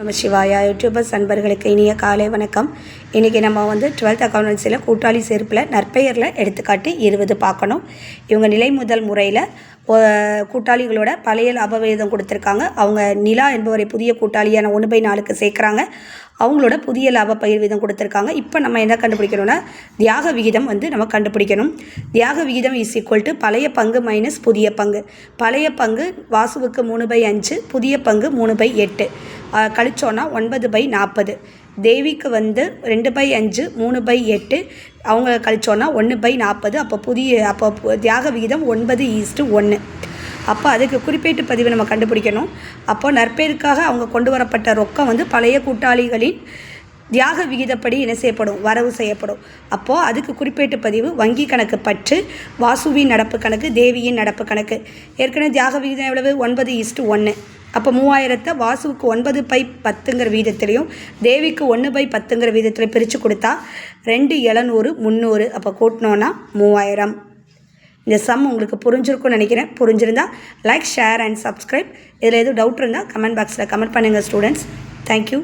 நம்ம சிவாயா. யூடியூபர்ஸ் அன்பர்களுக்கு இனிய காலை வணக்கம். இன்றைக்கி நம்ம வந்து டுவெல்த் அக்கௌண்டன்சியில் கூட்டாளி சேர்ப்பில் நற்பெயரில் எடுத்துக்காட்டு இருபது பார்க்கணும். இவங்க நிலை முதல் முறையில் கூட்டாளிகளோட பழைய லாப விகிதம் கொடுத்துருக்காங்க. அவங்க நிலா என்பவரை புதிய கூட்டாளியான ஒன்று பை நாளுக்கு சேர்க்குறாங்க. அவங்களோட புதிய லாப பயிர் வீதம் கொடுத்துருக்காங்க. இப்போ நம்ம என்ன கண்டுபிடிக்கணும்னா தியாக விகிதம் வந்து நம்ம கண்டுபிடிக்கணும். தியாக விகிதம் இஸ் ஈக்குவல் டு பழைய பங்கு மைனஸ் புதிய பங்கு. பழைய பங்கு வாசுவுக்கு மூணு பை அஞ்சு புதிய பங்கு மூணு பை எட்டு. கழிச்சோன்னா ஒன்பது பை நாற்பது. தேவிக்கு வந்து ரெண்டு பை அஞ்சு மூணு பை எட்டு. அவங்க கழிச்சோன்னா ஒன்று பை நாற்பது. அப்போ புதிய அப்போ தியாக விகிதம் ஒன்பது ஈஸ்ட்டு ஒன்று அப்போ அதுக்கு குறிப்பேட்டு பதிவு நம்ம கண்டுபிடிக்கணும். அப்போ நற்பேருக்காக அவங்க கொண்டு வரப்பட்ட ரொக்கம் வந்து பழைய கூட்டாளிகளின் தியாக விகிதப்படி என்ன செய்யப்படும்? வரவு செய்யப்படும். அப்போது அதுக்கு குறிப்பேட்டு பதிவு வங்கி கணக்கு பற்று வாசுவின் நடப்பு கணக்கு தேவியின் நடப்பு கணக்கு. ஏற்கனவே தியாக விகிதம் எவ்வளவு? ஒன்பது ஈஸ்ட்டு ஒன்று அப்போ மூவாயிரத்தை வாசுவுக்கு ஒன்பது பை பத்துங்கிற வீதத்துலேயும் தேவிக்கு ஒன்று பை பத்துங்கிற வீதத்தில் பிரித்து கொடுத்தா ரெண்டு எழுநூறு முந்நூறு அப்போ கூட்டினோன்னா மூவாயிரம். இந்த சம் உங்களுக்கு புரிஞ்சிருக்கும்னு நினைக்கிறேன். புரிஞ்சிருந்தால் லைக் ஷேர் அண்ட் சப்ஸ்கிரைப் இதில் எதுவும் டவுட் இருந்தால் கமெண்ட் பாக்ஸில் கமெண்ட் பண்ணுங்கள் ஸ்டூடெண்ட்ஸ் தேங்க்யூ